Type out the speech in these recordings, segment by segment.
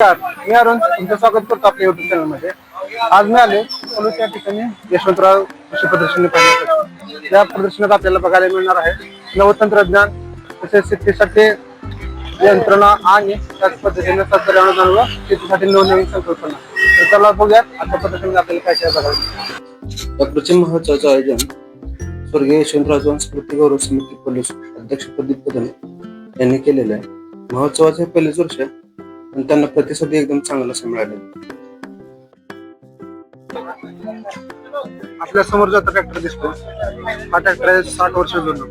मी अरुण तुमचं स्वागत करतो आपल्या युट्यूब चॅनलमध्ये. आज मी आले पोलूस ठिकाणी यशवंतराव कृषी प्रदर्शनी पाहण्यासाठी. या प्रदर्शनात आपल्याला बघायला मिळणार आहे नवतंत्रज्ञान तसेच शेतीसाठी यंत्रणा आणि त्याच पद्धतीने सरकारी शेतीसाठी नवनवीन संकल्पना. तर चला बघूयात आता प्रदर्शनात आपल्याला काय काय बघायला प्रचंड महोत्सवाचं आयोजन स्वर्गीय यशवंतराव चव्हाण स्मृती गौरव समिती पोलीस अध्यक्ष प्रदीप कदम यांनी केलेलं आहे. महोत्सवाचे पहिलेच वर्ष आणि त्यांना प्रतिसाद एकदम चांगला असं मिळाले. आपल्यासमोर जो ट्रॅक्टर दिसतो हा ट्रॅक्टर आहे साठ वर्ष जुनं.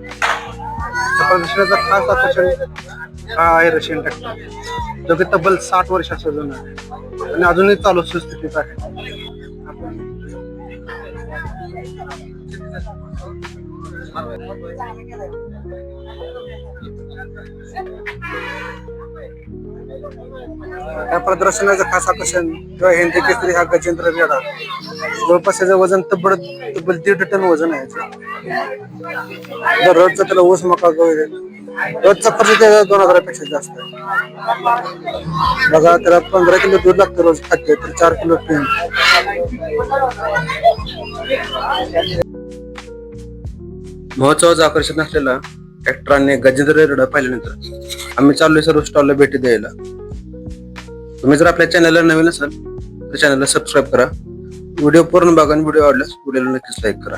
प्रदर्शनाचा खास आकर्षण हा आहे रशियन ट्रॅक्टर जो की तब्बल साठ वर्षाचा जुना आहे. आणि अजूनही चालू सुस्थितीत आहे. या प्रदर्शनाचं खास आकर्षण किंवा हिंदी केसरी हा गजेंद्र रेडा जवळपास याचं वजन तब्बल तब्बल दीड टन वजन आहे रोजचं त्याला ऊस मका वगैरे. रोजचा खर्च त्याचा दोन हजारापेक्षा जास्त आहे. बघा त्याला पंधरा किलो दूध लागतं रोज खाद्य तर चार किलो पेन महोत्सवाचं आकर्षण असलेला ऍक्टरांनी गजेंद्र रेडा पाहिल्यानंतर आम्ही चाललोय सर्व स्टॉलला भेटी द्यायला. तुम्ही जर आपल्या चॅनलला नवीन असाल तर चॅनलला सबस्क्राईब करा. व्हिडिओ पूर्ण बघा आणि व्हिडिओ आवडल्यास व्हिडिओला नक्कीच लाईक करा.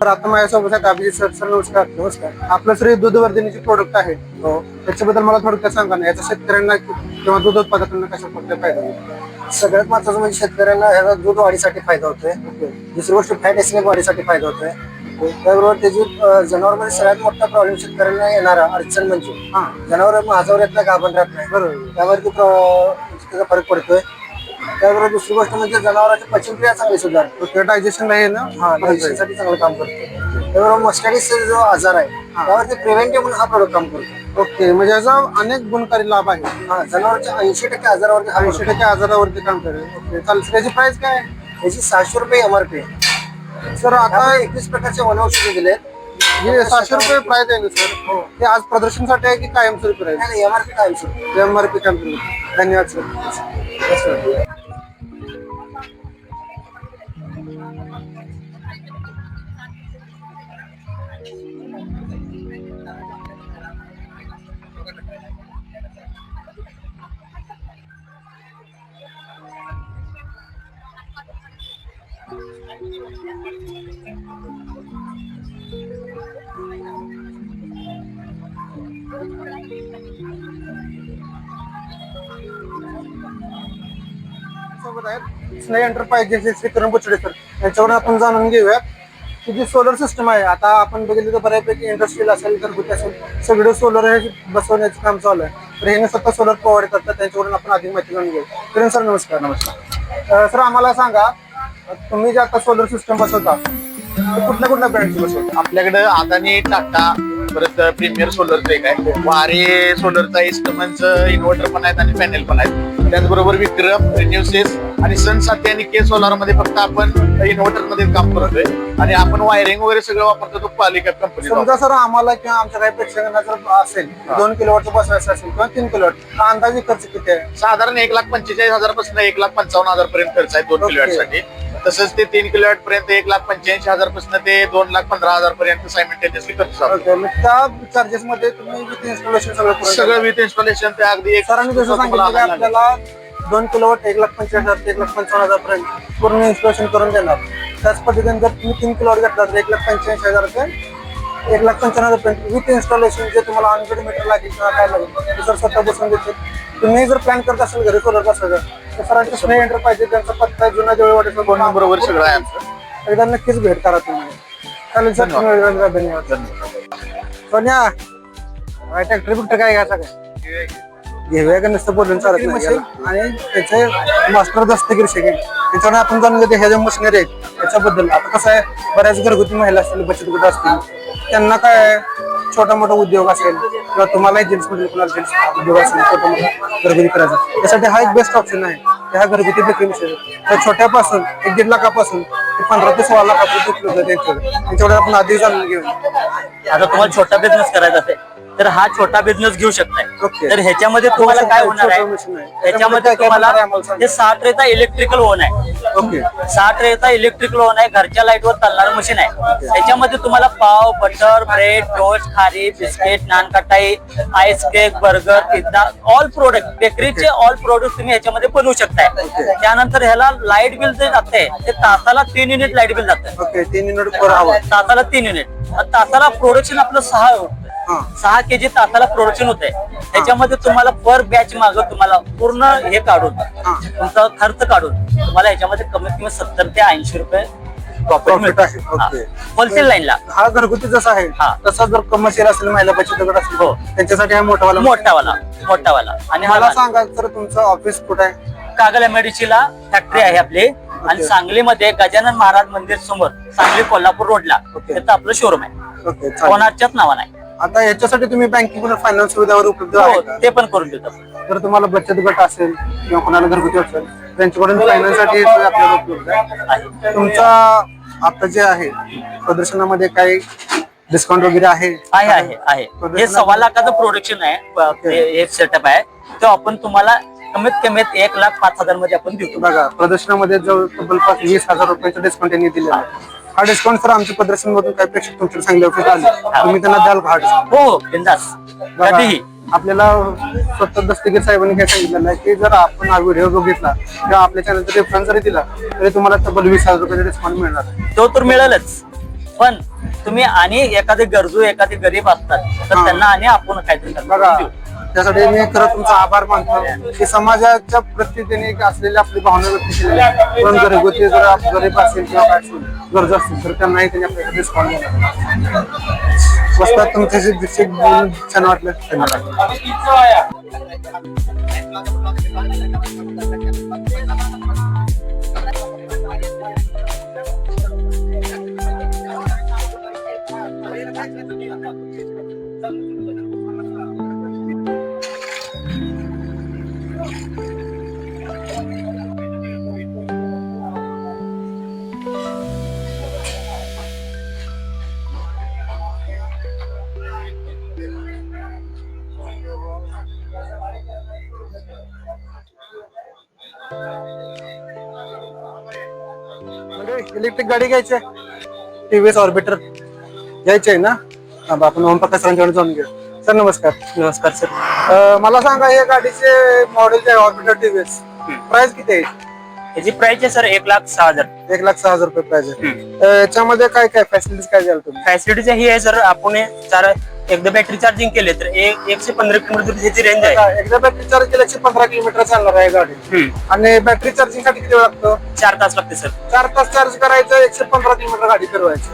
तर आता माझ्यासोबत आहेत अभिजित सर. सर नमस्कार. नमस्कार. आपलं श्री दूधवर्धिनीचे प्रोडक्ट आहे. हो. त्याच्याबद्दल मला थोडक्यात सांगा ना याचा शेतकऱ्यांना किंवा दूध उत्पादकांना कशा प्रकारे फायदा होईल सगळ्यात महत्वाचं म्हणजे शेतकऱ्यांना ह्याचा दूध वाढीसाठी फायदा होतोय. दुसरी गोष्ट फॅट एसिड वाढीसाठी फायदा होतोय. त्याबरोबर त्याची जनावरांमध्ये सगळ्यात मोठा प्रॉब्लेम शेतकऱ्यांना येणारा अडचण म्हणजे हा. जनावर माझ्यावर येत नाही गाभण राहत नाही. बरोबर. त्यावरती त्याचा फरक पडतोय. त्याबरोबर दुसरी गोष्ट म्हणजे जनावरांची पचनक्रिया चांगली सुधारते. ओके डायजेशन आहे ना? हा डायजेशनसाठी चांगलं काम करतो. त्याबरोबर मस्टॅडिस जो आजार आहे त्यावरती प्रिव्हेंटिव्ह म्हणून हा प्रोडक्ट काम करतो. ओके म्हणजे याचा अनेक गुणकारी लाभ आहे हा जनावरच्या ऐंशी टक्के आजारावरती हा ऐंशी टक्के आजारावरती काम करेल. ओके चालेल. त्याची प्राइस काय? आहे? याची सहाशे रुपये एमआरपी सर आता एकवीस प्रकारचे वनौषधी दिलेत. हे सहाशे रुपये प्राइस आहे ना सर? हो. आज प्रदर्शनसाठी आहे की कायमस्वरूपी राहील नाही एमआरपी काय सुरू एम आर पी कंपनी धन्यवाद सर. सोबत आहेत. स्नेह एंटरप्राइजेस किरण बुचडे सर यांच्यावर आपण जाणून घेऊया की जी सोलर सिस्टम आहे आता आपण बघितलं तर बऱ्यापैकी इंडस्ट्रियल असेल घरगुती असेल सगळे सोलर हे बसवण्याचं काम चालू आहे. तर हे स्वतः सोलर प्रोव्हाइड करतात त्यांच्यावरून आपण अधिक माहिती जाणून घेऊ किरण सर नमस्कार. नमस्कार. सर आम्हाला सांगा तुम्ही जे आता सोलर सिस्टम बसवता कुठल्या कुठल्या ब्रँडची बसवता? आपल्याकडे अदानी टाटा परत प्रीमियर सोलरचं एक आहे. वारे सोलरचा इस्टमनचं इन्व्हर्टर पण आहेत आणि पॅनेल पण आहेत. त्याचबरोबर विक्रम रिन्यूसेस आणि सन साथी आणि के सोलारमध्ये फक्त आपण इन्व्हर्टरमध्ये काम करतोय. आणि आपण वायरिंग वगैरे सगळं वापरतो तो पालिका कंपनी समजा सर आम्हाला किंवा आमच्या काही प्रेक्षकांना जर असेल दोन किलोवॉटचं बसवायचं असेल किंवा तीन किलोवॉट अंदाजे खर्च किती आहे? साधारण एक लाख पंचेचाळीस हजारपासून एक लाख पंचावन्न हजार पर्यंत खर्च आहे दोन. किलोवॅटसाठी तसंच ते तीन किलोवॅट पर्यंत एक लाख पंच्याऐंशी हजारपासून ते दोन लाख पंधरा हजार पर्यंत सायमेंटेनियसली खर्च त्या चार्जेस मध्ये तुम्ही विथ इन्स्टॉलेशन सगळं सगळं विथ इन्स्टॉलेशन ते अगदी एक सरांनी जसं सांगितलं की आपल्याला दोन किलोवॉट एक लाख पंचवीस हजार ते एक लाख पंचावन्न हजार पर्यंत पूर्ण इन्स्टॉलेशन करून देणार. त्याच पद्धतीने जर तुम्ही तीन किलोवॉट घेतला तर एक लाख पंच्याऐंशी हजार ते एक लाख पंच्याण्णव रुपये विथ इन्स्टॉलेशन जे तुम्हाला ऑनग्रेड मीटर लागेल किंवा काय लागेल ते सर स्वतः बसून देतील. तुम्ही जर प्लॅन करत असाल घरी सोलर बसायचं तर सरांचे स्नेह एंटरप्राइजेस त्यांचा पत्ता आहे, जुना जवळवाडीचा फोन नंबर वगैरे सगळं आहे आमचं एकदा नक्कीच भेट करा तुम्ही. चालेल सर दिला, धन्यवाद. सोन्या बिक्टर काय घ्यायचा काय? घेऊया का नुसतं बोलून चालत नाही. आणि त्याचे मास्टर दस्तगीर सेकंड त्याच्यामुळे आपण जाणून घेतो ह्या ज्या मशिनरी आहेत त्याच्याबद्दल. आता कसं आहे बऱ्याच घरगुती महिला असतील बचत गट असतील त्यांना काय आहे, छोटा मोठा उद्योग असेल किंवा तुम्हालाही जेंट्समध्ये कुणाला जेंट्स उद्योग असेल छोटा मोठा घरगुती करायचा त्यासाठी हा एक बेस्ट ऑप्शन आहे की हा घरगुती देखील मशीन तर छोट्यापासून एक दीड लाखापासून ते पंधरा ते सोळा लाखापर्यंत उपलब्ध आहे त्यांच्याकडे. त्यांच्याकडे आपण आधी जाणून घेऊया आता तुम्हाला छोटा बिझनेस करायचा असेल तर हा छोटा बिझनेस घेऊ शकताय. तर ह्याच्यामध्ये तुम्हाला काय होणार आहे. ह्याच्यामध्ये तुम्हाला. हे साठ रेता इलेक्ट्रिकल ओन आहे. ओके. साठ रेता इलेक्ट्रिकल ओन आहे. घरच्या लाईटवर चालणार मशीन आहे. त्याच्यामध्ये तुम्हाला पाव बटर ब्रेड टोस्ट खारी biscuit nankhatai ice cake burger pizza all product बेकरीचे all product तुम्ही ह्याच्यामध्ये बनवू शकताय. त्यानंतर ह्याला लाइट बिल जे जाते ते तासाला तीन युनिट लाइट बिल जातं. तीन युनिट तासाला तीन युनिट तासाला प्रोडक्शन आपलं सहा होतं. सहा के जी तासाला प्रोडक्शन होत आहे त्याच्यामध्ये तुम्हाला पर बॅच माग तुम्हाला पूर्ण हे काढून तुमचा खर्च काढून तुम्हाला याच्यामध्ये कमीत कमी सत्तर ते ऐंशी रुपये आहे. होलसेल लाईनला हा घरगुती जसा आहे हा. तसा जर कमर्शियल असेल महिला बचत गट असेल हो. त्यांच्यासाठी हा मोठा वाला मोठावाला मोठावाला. आणि हा मला. सांगा सर तुमचं ऑफिस कुठे आहे? कागल एमआयडीसीला फॅक्टरी आहे आपली. आणि सांगलीमध्ये गजानन महाराज मंदिर समोर सांगली कोल्हापूर रोडला. तिथं आपलं शोरूम आहे. कोणाच्याच नावानं आहे. आता याच्यासाठी तुम्ही बँकिंग फायनान्स सुविधावर उपलब्ध आहे हो, का? ते पण करून देतो. जर तुम्हाला बचत गट असेल किंवा कोणाला घरगुती असेल त्यांच्याकडून फायनान्ससाठी सोय आपल्याला उपलब्ध आहे. तुमचा आता जे आहे प्रदर्शनामध्ये काही डिस्काउंट वगैरे आहे? आहे आहे आहे. हे सव्वा लाखाचं प्रोडक्शन आहे. प- हे हे सेटअप आहे. तो आपण तुम्हाला कमीत कमीत एक लाख पाच हजारमध्ये आपण देतो. बघा प्रदर्शनामध्ये जवळ जवळपास वीस हजार रुपयाचं डिस्काउंट त्यांनी दिलेला आहे. हा डिस्काउंट सर आमच्या प्रदर्शन मधून काही प्रेक्षक तुमच्या चांगल्या ऑफिस आले तुम्ही त्यांना द्याल का हा discount? हो बिंदास बघा, कधीही आपल्याला स्वतः दस्तगीर साहेबांनी काय सांगितलेलं आहे की जर आपण हा व्हिडिओ बघितला किंवा आपल्या चॅनलचा रेफरन्स जरी दिला तरी तुम्हाला तब्बल वीस हजार रुपयाचा डिस्काउंट मिळणार आहे. तो तर मिळेलच पण तुम्ही आणि एखादे गरजू एखादे गरीब असतात तर हा. त्यांना आणि आपण काहीतरी. बघा त्यासाठी मी खरं तुमचा आभार मानतो की समाजाच्या प्रती त्यांनी असलेली आपली भावना व्यक्त केलेली आहे. पण घरगुती जर आप- गरीब असेल किंवा काय असेल गरज असतील तर त्यांनाही त्यांनी आपल्याला डिस्काउंट दिला मस्त तुमच्याशी दिवशी बोलून छान वाटलं. धन्यवाद. इलेक्ट्रिक गाडी घ्यायची टीव्हीएस ऑर्बिटर घ्यायची आहे ना? आपण ओमप्रकाश सरांच्याकडे जाऊन घेऊ. सर नमस्कार. नमस्कार सर. मला सांगा या गाडीचे मॉडेल जे आहे ऑर्बिटर टीव्हीएस प्राइस किती आहे? याची प्राइस आहे सर एक लाख सहा हजार. एक लाख सहा हजार रुपये प्राइस आहे. अं, याच्यामध्ये काय काय फॅसिलिटीज काय द्याल तुम्ही? फॅसिलिटीज ही आहे सर आपण हे चार एकदा बॅटरी चार्जिंग केले तर एक एकशे पंधरा किलोमीटर ह्याची रेंज आहे. एकदा बॅटरी चार्ज केलं एकशे पंधरा किलोमीटर चालणार आहे गाडी. हम्म. आणि बॅटरी चार्जिंगसाठी किती वेळ लागतो? चार तास लागते सर चार तास चार्ज करायचं एकशे पंधरा किलोमीटर गाडी फिरवायची.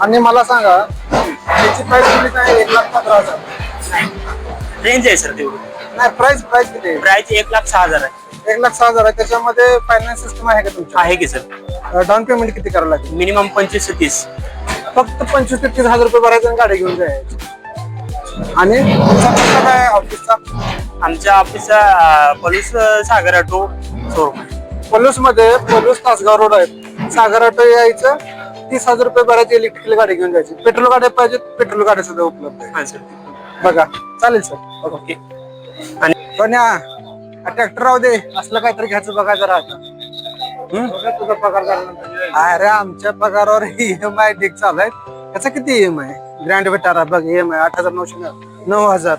आणि मला सांगा याची प्राइस किती काय एक लाख पंधरा हजार. रेंज आहे सर तेवढी. नाही प्राइस प्राइस किती आहे? प्राइस एक लाख सहा हजार आहे. एक लाख सहा हजार आहे. त्याच्यामध्ये फायनान्स सिस्टम आहे का तुमच्या? आहे की सर डाऊन पेमेंट किती करावं लागेल? मिनिमम पंचवीस ते तीस. फक्त पंचवीस ते तीस हजार रुपये भरायचे आणि गाडी घेऊन जायची. आणि तुमचा पत्ता काय आहे ऑफिसचा आमच्या ऑफिसचा पॉलिस सागर ऑटो शोरूम पलूसमध्ये पलूस तासगाव रोड आहे. सागर ऑटो यायचं तीस हजार रुपये भरायची इलेक्ट्रिकल गाडी घेऊन जायची. पेट्रोल गाड्या पाहिजे पेट्रोल गाड्या सुद्धा उपलब्ध आहे हा सर बघा. चालेल सर. ओके. पण या ट्रॅक्टर राहू दे. असलं काहीतरी घ्यायचं बघा जरा आता. हम्म? तुझा पगार झाल्यानंतर. अरे आमच्या पगारावर ईएमआय आय ढीक चालू आहे त्याचा किती ईएमआय ग्रँड विटारा बघ ईएमआय आठ हजार नऊशे नऊ- नऊ हजार.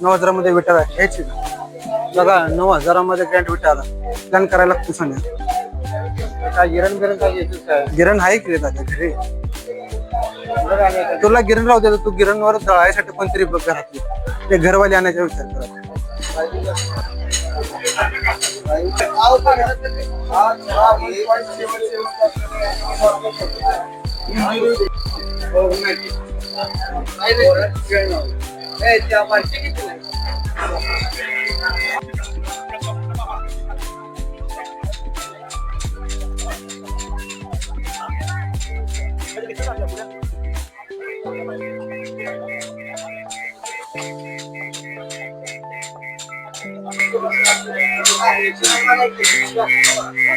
नऊ हजारामध्ये विटारा घ्यायची ना बघा नऊ हजारामध्ये ग्रँड विटारा प्लॅन करायला लागतो सोन्या. काय गिरण बिरण काय? गिरण आहे की रे दादा? घरी? तुला गिरण राहू दे तू गिरणवर जळायसाठी कोणतरी बघ घरातली. ते घरवाली आणायचा विचार करा.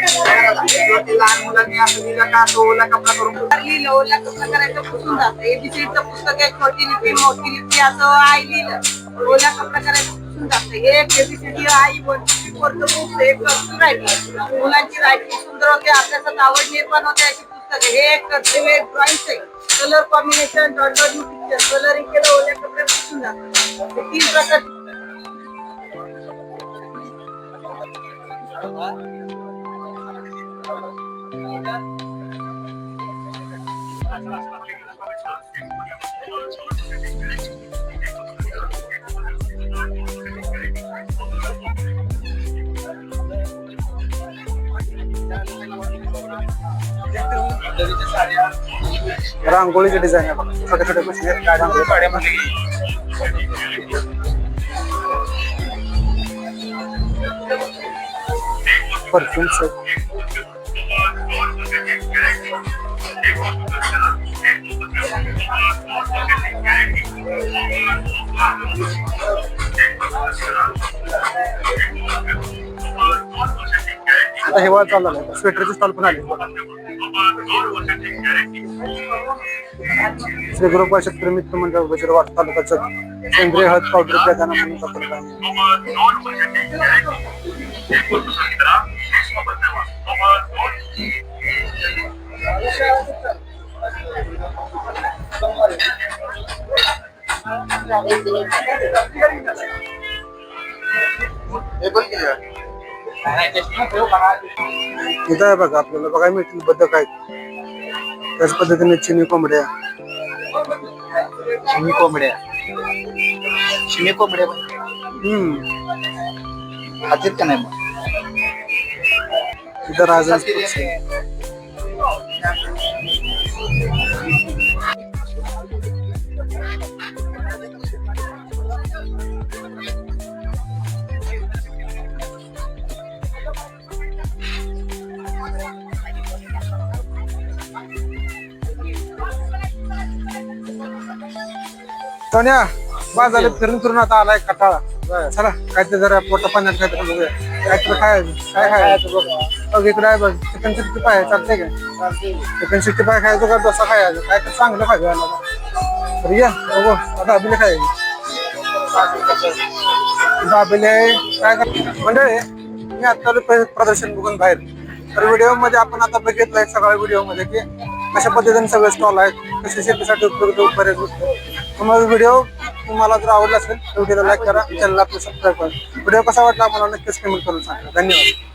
लहान मुलांनी असं दिलं का तो ओला कपडा करून लिहिलं ओला कपडा करायचं पुसून जातं एबीसीचं पुस्तक आहे छोटी लिपी मोठी लिपी असं आई लिहिलं ओला कपडा करायचं पुसून जातं हे एक एबीसीडी आई मुलांची रायटिंग सुंदर होते अभ्यासात आवड निर्माण होते अशी पुस्तक हे एक कर्तव्य ड्रॉइंग आहे colour combination dot dot picture colouring केलं ओल्या कपड्यात पुसून जातं. तीन प्रकारचे रांगोळीचे डिझाईन आहे बघा छोट्या छोट्या गोष्टी आहेत. रांगोळी काढ्यामध्ये परफ्यूम आहेत आता हिवाळा चालू आहे स्वेटरचे स्टॉल पण आले. श्री गुरुपा शेतकरी मित्र मंडळ वजीरवाड तालुक्याचं सेंद्रिय हळद पावडर प्रदान म्हणून इथं आहे बघा आपल्याला बघायला मिळतील बदक आहेत त्याच पद्धतीने चिनी कोंबड्या. शिमी कोंबड्या. शिमी कोंबड्या हम्म. खातील का नाही मग? इथं पक्षी. सोन्या बाजारात फिरून फिरून आता आलाय कटाळा चला काय ते जरा पोटा पाण्यात काय तरी बघूया काय तर खायचं काय खायचं बघ इकडे आहे बघ. चिकन सिक्स्टी फाय चालते का? चिकन सिक्स्टी फाय खायचं का? डोसा खायचं? काय तर चांगलं खायचं याला तर या बघू. आता अभिले खायचं. दाबेले काय कर मंडळी मी आत्ता प्रदर्शन बघून बाहेर. तर व्हिडिओमध्ये आपण आता बघितलंय सगळ्या व्हिडिओमध्ये की कशा पद्धतीने सगळे स्टॉल आहेत कसे शेतीसाठी उपयुक्त बरेच गोष्टी. तुम्हाला व्हिडिओ तुम्हाला जर आवडला असेल तर व्हिडिओला लाईक करा चॅनलला आपलं सबस्क्राईब करा. व्हिडिओ कसा वाटला मला नक्कीच कमेंट करून सांगा. धन्यवाद.